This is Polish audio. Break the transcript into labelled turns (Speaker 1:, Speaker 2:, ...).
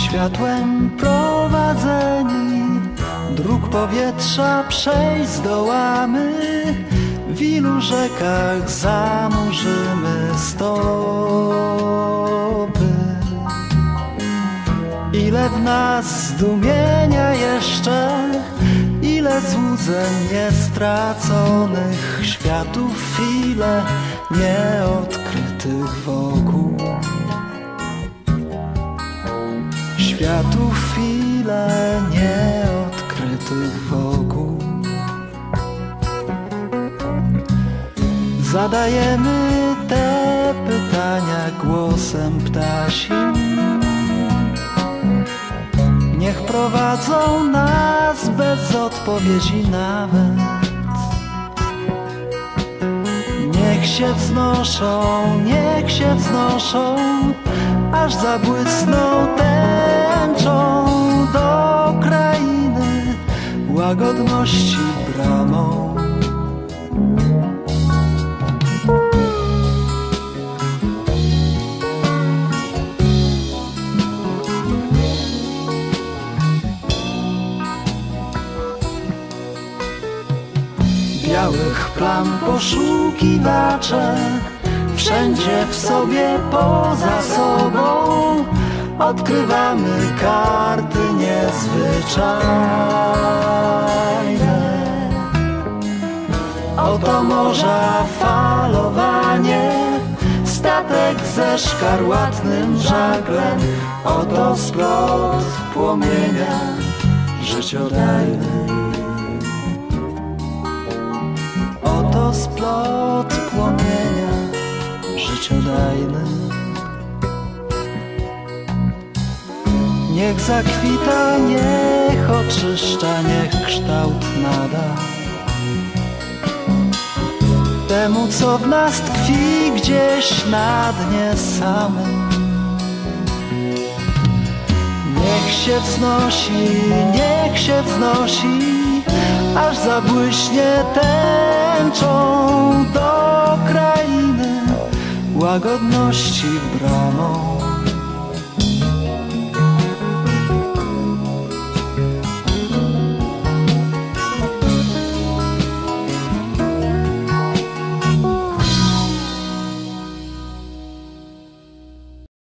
Speaker 1: światłem prowadzeni. Dróg powietrza przejść zdołamy. W ilu rzekach zanurzymy stopy? Ile w nas zdumienia jeszcze Ile złudzeń niestraconych Światów ile nieodkrytych wokół Światów ile nieodkrytych wokół. Zadajemy te pytania głosem ptasim Niech prowadzą nas bez odpowiedzi nawet. Niech się wznoszą, niech się wznoszą Aż zabłysną tęczą Łagodności bramą. Białych plam poszukiwacze Wszędzie w sobie poza sobą. Odkrywamy karty niezwyczajne Oto morza falowanie Statek ze szkarłatnym żaglem. Oto splot płomienia życiodajny. Oto splot płomienia życiodajny Niech zakwita, niech oczyszcza, niech kształt nada. Temu, co w nas tkwi gdzieś na dnie samym. Niech się wznosi, niech się wznosi Aż zabłyśnie tęczą do krainy Łagodności bramą